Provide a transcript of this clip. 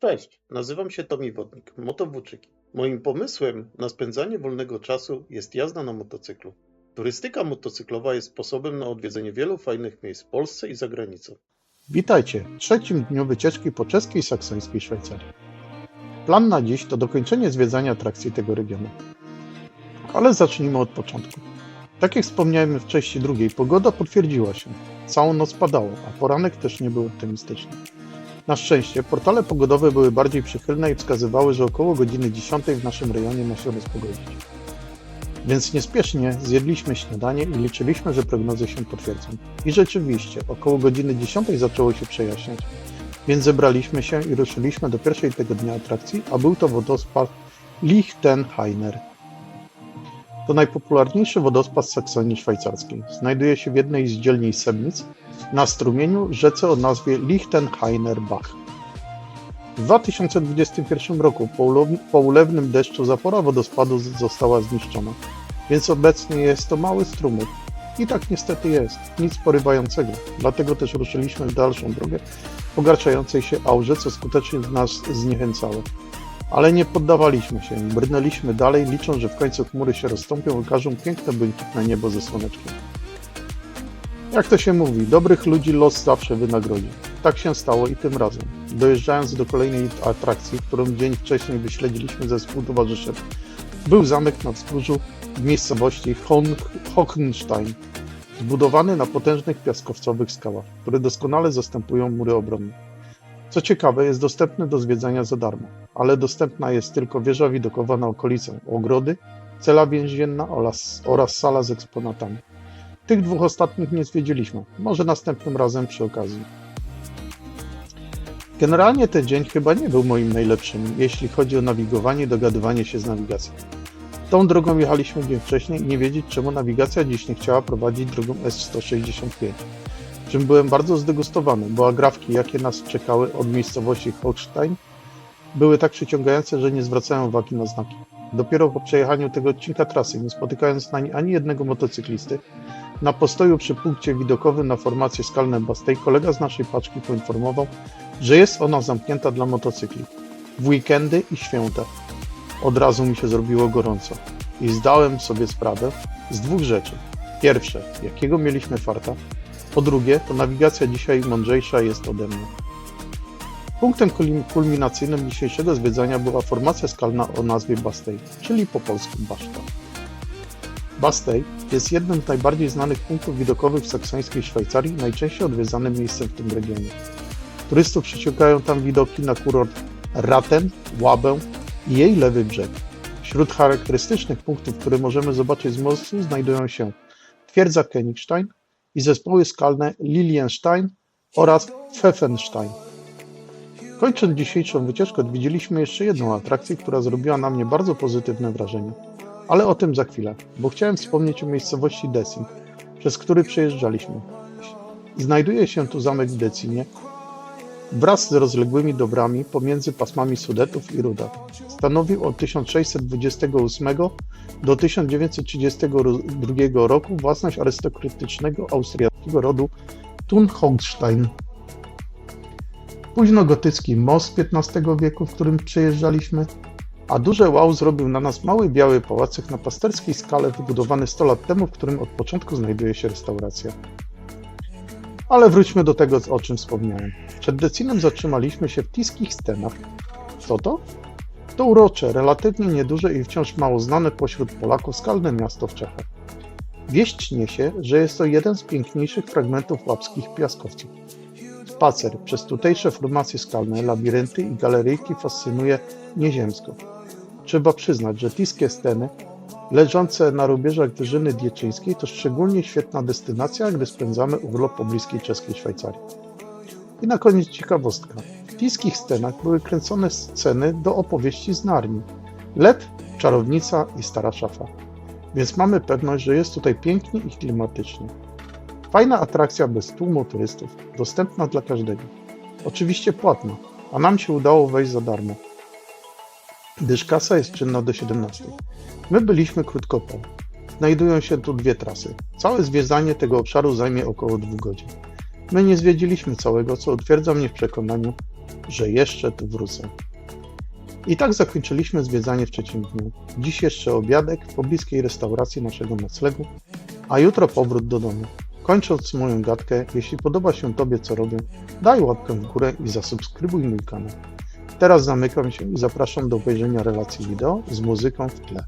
Cześć, nazywam się Tomi Wodnik, Motowłóczyki. Moim pomysłem na spędzanie wolnego czasu jest jazda na motocyklu. Turystyka motocyklowa jest sposobem na odwiedzenie wielu fajnych miejsc w Polsce i za granicą. Witajcie w trzecim dniu wycieczki po czeskiej i saksońskiej Szwajcarii. Plan na dziś to dokończenie zwiedzania atrakcji tego regionu. Ale zacznijmy od początku. Tak jak wspomniałem w części drugiej, pogoda potwierdziła się. Całą noc padało, a poranek też nie był optymistyczny. Na szczęście portale pogodowe były bardziej przychylne i wskazywały, że około godziny 10 w naszym rejonie ma się rozpogodzić. Więc niespiesznie zjedliśmy śniadanie i liczyliśmy, że prognozy się potwierdzą. I rzeczywiście, około godziny 10 zaczęło się przejaśniać, więc zebraliśmy się i ruszyliśmy do pierwszej tego dnia atrakcji, a był to wodospad Lichtenhainer. To najpopularniejszy wodospad z Saksonii Szwajcarskiej. Znajduje się w jednej z dzielnic Semnic na strumieniu rzece o nazwie Lichtenhainer Bach. W 2021 roku po ulew- po ulewnym deszczu zapora wodospadu została zniszczona, więc obecnie jest to mały strumyk. I tak niestety jest, nic porywającego. Dlatego też ruszyliśmy w dalszą drogę pogarszającej się aurze, co skutecznie nas zniechęcało. Ale nie poddawaliśmy się, brnęliśmy dalej, licząc, że w końcu chmury się rozstąpią i okażą piękne błękitne niebo ze słoneczkiem. Jak to się mówi, dobrych ludzi los zawsze wynagrodzi. Tak się stało i tym razem. Dojeżdżając do kolejnej atrakcji, którą dzień wcześniej wyśledziliśmy ze współtowarzyszem, był zamek na wzgórzu w miejscowości Hochenstein, zbudowany na potężnych piaskowcowych skałach, które doskonale zastępują mury obronne. Co ciekawe, jest dostępny do zwiedzania za darmo, ale dostępna jest tylko wieża widokowa na okolicę, ogrody, cela więzienna oraz, oraz sala z eksponatami. Tych dwóch ostatnich nie zwiedziliśmy, może następnym razem przy okazji. Generalnie ten dzień chyba nie był moim najlepszym, jeśli chodzi o nawigowanie i dogadywanie się z nawigacją. Tą drogą jechaliśmy dzień wcześniej i nie wiedzieć, czemu nawigacja dziś nie chciała prowadzić drogą S165. Czym byłem bardzo zdegustowany, bo agrafki, jakie nas czekały od miejscowości Holstein, były tak przyciągające, że nie zwracałem uwagi na znaki. Dopiero po przejechaniu tego odcinka trasy, nie spotykając na ani jednego motocyklisty, na postoju przy punkcie widokowym na formację skalne Bastej, kolega z naszej paczki poinformował, że jest ona zamknięta dla motocykli w weekendy i święta. Od razu mi się zrobiło gorąco i zdałem sobie sprawę z dwóch rzeczy. Pierwsze, jakiego mieliśmy farta, po drugie, to nawigacja dzisiaj mądrzejsza jest ode mnie. Punktem kulminacyjnym dzisiejszego zwiedzania była formacja skalna o nazwie Bastej, czyli po polsku Baszta. Bastej jest jednym z najbardziej znanych punktów widokowych w saksońskiej Szwajcarii najczęściej odwiedzanym miejscem w tym regionie. Turystów przyciągają tam widoki na kurort Raten, Łabę i jej lewy brzeg. Wśród charakterystycznych punktów, które możemy zobaczyć z mostu, znajdują się twierdza Königstein i zespoły skalne Lilienstein oraz Pfeffenstein. Kończąc dzisiejszą wycieczkę, odwiedziliśmy jeszcze jedną atrakcję, która zrobiła na mnie bardzo pozytywne wrażenie. Ale o tym za chwilę, bo chciałem wspomnieć o miejscowości Desin, przez który przejeżdżaliśmy. Znajduje się tu zamek w Decinie, wraz z rozległymi dobrami pomiędzy pasmami Sudetów i Ruda. Stanowił od 1628 do 1932 roku własność arystokratycznego austriackiego rodu Thun-Hochstein. Późnogotycki most XV wieku, w którym przejeżdżaliśmy, a duże wow zrobił na nas mały biały pałacyk na pasterskiej skale wybudowany 100 lat temu, w którym od początku znajduje się restauracja. Ale wróćmy do tego, o czym wspomniałem. Przed Decinem zatrzymaliśmy się w tiskich stenach. Co to? To urocze, relatywnie nieduże i wciąż mało znane pośród Polaków skalne miasto w Czechach. Wieść niesie, że jest to jeden z piękniejszych fragmentów łapskich piaskowców. Spacer przez tutejsze formacje skalne, labirynty i galeryjki fascynuje nieziemsko. Trzeba przyznać, że tiskie steny, leżące na rubieżach Wyżyny Dieczyńskiej, to szczególnie świetna destynacja, gdy spędzamy urlop po bliskiej czeskiej Szwajcarii. I na koniec ciekawostka. W tiskich scenach były kręcone sceny do opowieści z Narni. Led, czarownica i stara szafa. Więc mamy pewność, że jest tutaj pięknie i klimatycznie. Fajna atrakcja bez tłumu turystów, dostępna dla każdego. Oczywiście płatna, a nam się udało wejść za darmo, gdyż kasa jest czynna do 17. My byliśmy krótko po. Znajdują się tu dwie trasy. Całe zwiedzanie tego obszaru zajmie około 2 godzin. My nie zwiedziliśmy całego, co utwierdza mnie w przekonaniu, że jeszcze tu wrócę. I tak zakończyliśmy zwiedzanie w trzecim dniu. Dziś jeszcze obiadek w pobliskiej restauracji naszego noclegu, a jutro powrót do domu. Kończąc moją gadkę, jeśli podoba się Tobie co robię, daj łapkę w górę i zasubskrybuj mój kanał. Teraz zamykam się i zapraszam do obejrzenia relacji wideo z muzyką w tle.